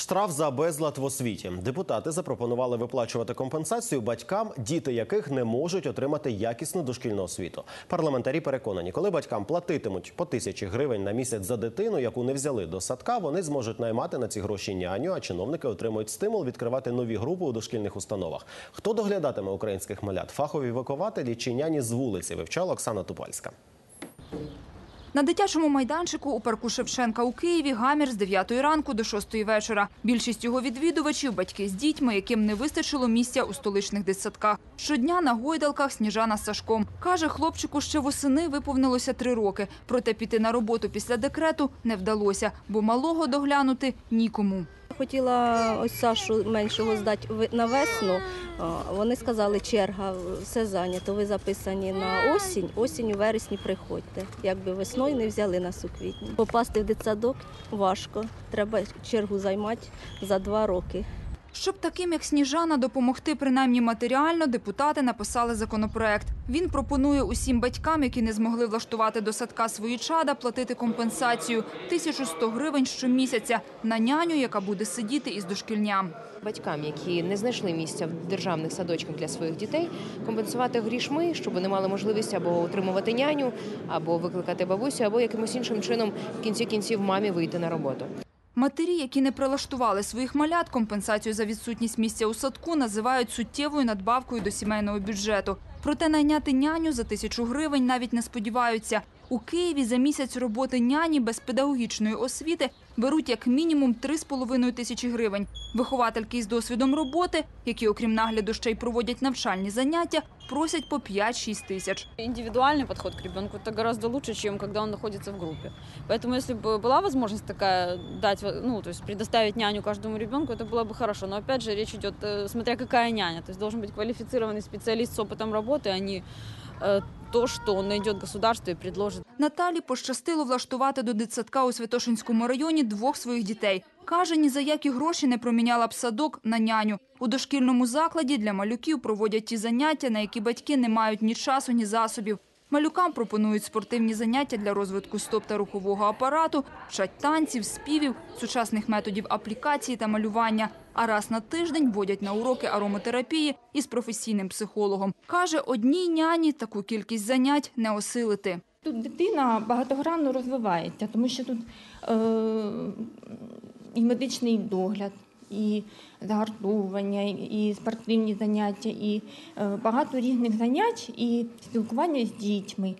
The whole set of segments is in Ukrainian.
Штраф за безлад в освіті. Депутати запропонували виплачувати компенсацію батькам, діти яких не можуть отримати якісну дошкільну освіту. Парламентарі переконані, коли батькам платитимуть по тисячі гривень на місяць за дитину, яку не взяли до садка, вони зможуть наймати на ці гроші няню, а чиновники отримують стимул відкривати нові групи у дошкільних установах. Хто доглядатиме українських малят? Фахові вихователі чи няні з вулиці? Вивчала Оксана Тупальська. На дитячому майданчику у парку Шевченка у Києві гамір з 9 ранку до 6 вечора. Більшість його відвідувачів – батьки з дітьми, яким не вистачило місця у столичних дитсадках. Щодня на гойдалках Сніжана з Сашком. Каже, хлопчику ще восени виповнилося три роки. Проте піти на роботу після декрету не вдалося, бо малого доглянути нікому. Хотіла ось Сашу меншого здати на весну. Вони сказали, черга, все зайнято. Ви записані на осінь. Осінь у вересні приходьте. Якби весною не взяли нас у квітні. Попасти в дитсадок важко. Треба чергу займати за два роки. Щоб таким, як Сніжана, допомогти принаймні матеріально, депутати написали законопроект. Він пропонує усім батькам, які не змогли влаштувати до садка свої чада, платити компенсацію – 1100 гривень щомісяця на няню, яка буде сидіти із дошкільням. Батькам, які не знайшли місця в державних садочках для своїх дітей, компенсувати грішми, щоб вони мали можливість або утримувати няню, або викликати бабусю, або якимось іншим чином в кінці кінців мамі вийти на роботу. Матері, які не прилаштували своїх малят, компенсацію за відсутність місця у садку називають суттєвою надбавкою до сімейного бюджету. Проте найняти няню за тисячу гривень навіть не сподіваються. У Києві за місяць роботи няні без педагогічної освіти беруть як мінімум 3,5 тисячі гривень. Виховательки із досвідом роботи, які окрім нагляду ще й проводять навчальні заняття, просять по 5-6 тисяч. Индивидуальный подход к ребенку это гораздо лучше, чем когда он находится в группе. Поэтому, если бы была возможность такая дать, ну, то есть предоставить няню каждому ребенку, это было бы хорошо. Но опять же, речь идет, э, смотря какая няня. То есть должен быть квалифицированный специалист с опытом работы, а не э, то, что найдет государство і предложит. Наталі пощастило влаштувати до дитсадка у Святошинському районі двох своїх дітей. Каже, ні за які гроші не проміняла б садок на няню. У дошкільному закладі для малюків проводять ті заняття, на які батьки не мають ні часу, ні засобів. Малюкам пропонують спортивні заняття для розвитку стоп та рухового апарату, вчать танців, співів, сучасних методів аплікації та малювання. А раз на тиждень водять на уроки ароматерапії із професійним психологом. Каже, одній няні таку кількість занять не осилити. Тут дитина багатогранно розвивається, тому що тут е, і медичний догляд, і загартовування, і спортивні заняття, і е, багато різних занять, і спілкування з дітьми.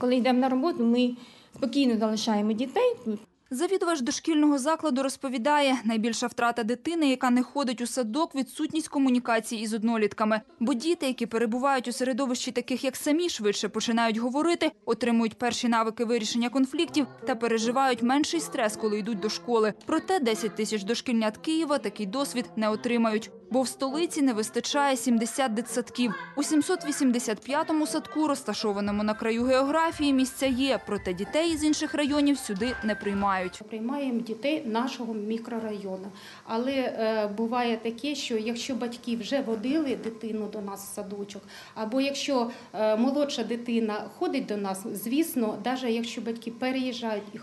Коли йдемо на роботу, ми спокійно залишаємо дітей тут. Завідувач дошкільного закладу розповідає, найбільша втрата дитини, яка не ходить у садок, відсутність комунікації із однолітками. Бо діти, які перебувають у середовищі таких, як самі, швидше починають говорити, отримують перші навики вирішення конфліктів та переживають менший стрес, коли йдуть до школи. Проте 10 тисяч дошкільнят Києва такий досвід не отримають. Бо в столиці не вистачає 70 дитсадків. У 785-му садку, розташованому на краю географії, місця є, проте дітей із інших районів сюди не приймають. Приймаємо дітей нашого мікрорайону. Але е, буває таке, що якщо батьки вже водили дитину до нас в садочок, або якщо е, молодша дитина ходить до нас, звісно, навіть якщо батьки переїжджають і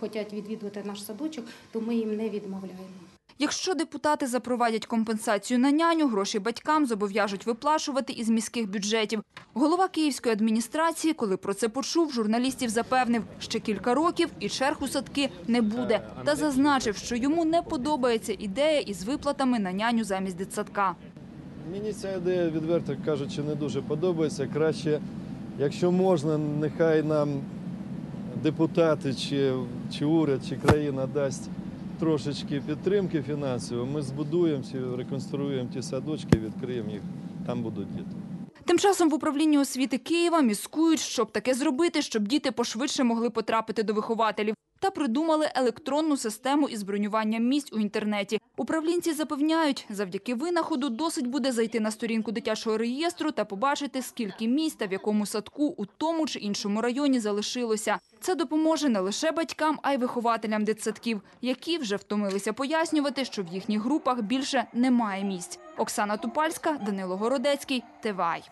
хочуть відвідувати наш садочок, то ми їм не відмовляємо. Якщо депутати запровадять компенсацію на няню, гроші батькам зобов'яжуть виплачувати із міських бюджетів. Голова київської адміністрації, коли про це почув, журналістів запевнив, ще кілька років і черг у садки не буде. Та зазначив, що йому не подобається ідея із виплатами на няню замість дитсадка. Мені ця ідея, відверто кажучи, не дуже подобається. Краще, якщо можна, нехай нам депутати чи, чи уряд, чи країна дасть трошечки підтримки фінансової. Ми збудуємо реконструюємо ті садочки, відкриємо їх, там будуть діти. Тим часом в управлінні освіти Києва міскують, щоб таке зробити, щоб діти пошвидше могли потрапити до вихователів. Та придумали електронну систему із бронюванням місць у інтернеті. Управлінці запевняють, завдяки винаходу досить буде зайти на сторінку дитячого реєстру та побачити, скільки місць та в якому садку у тому чи іншому районі залишилося. Це допоможе не лише батькам, а й вихователям дитсадків, які вже втомилися пояснювати, що в їхніх групах більше немає місць. Оксана Тупальська, Данило Городецький, ТВАЙ.